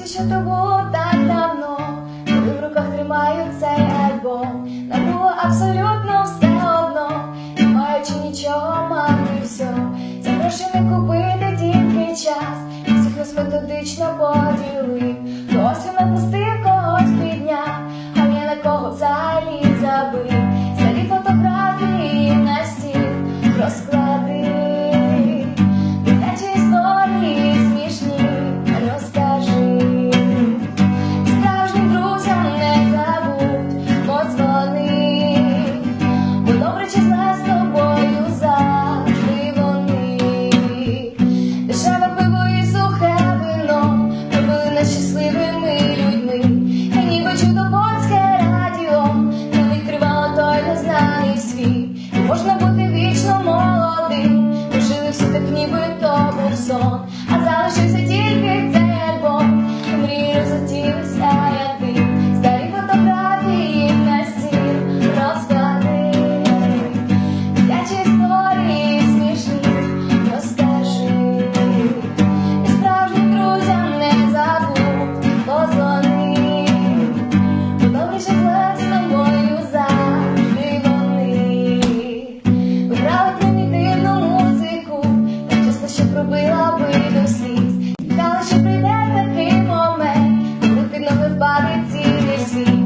світі, що тому так давно, коли в руках тримаю цей альбом, не було абсолютно все одно, не маючи нічого, мати все, за гроші не купити тільки час, і всіх методично поділив, когось напустив, когось підняв, а я на кого взагалі. так ніби. бариці не свій.